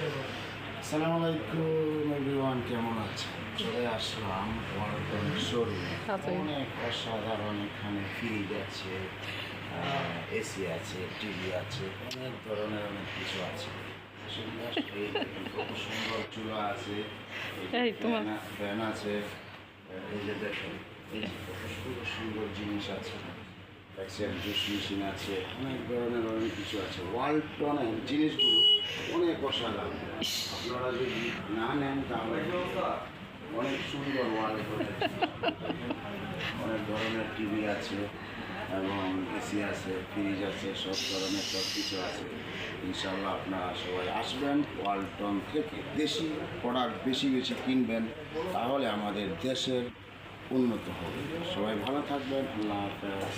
আসসালামু আলাইকুম এভরিওয়ান কেমন আছেন? চলে আসলাম ওয়ালটন শোরুমে। আচ্ছা। অনেক অসাধারণ এখানে ফ্রিজ আছে এসি আছে টিভি আছে অনেক ধরনের অনেক কিছু আছে। সুন্দর চুলা আছে ফ্যান- আছে এই যে দেখেন এই সুন্দর সুন্দর জিনিস আছে। ট্যাক্সির জুস মেশিন আছে অনেক ধরনের অনেক কিছু আছে। ওয়ালটনের জিনিসগুলো অনেক অসাধারণ। আপনারা যদি না নেন তাহলে অনেক সুন্দর ওয়ালটনের অনেক ধরনের টিভি আছে এবং এসি আছে ফ্রিজ আছে, সব ধরনের সব কিছু আছে। ইনশাল্লাহ আপনারা সবাই আসবেন ওয়ালটন থেকে। দেশি প্রোডাক্ট বেশি বেশি কিনবেন, তাহলে আমাদের দেশের উন্নত হবে। সবাই ভালো থাকবেন, আল্লাহ হাফেজ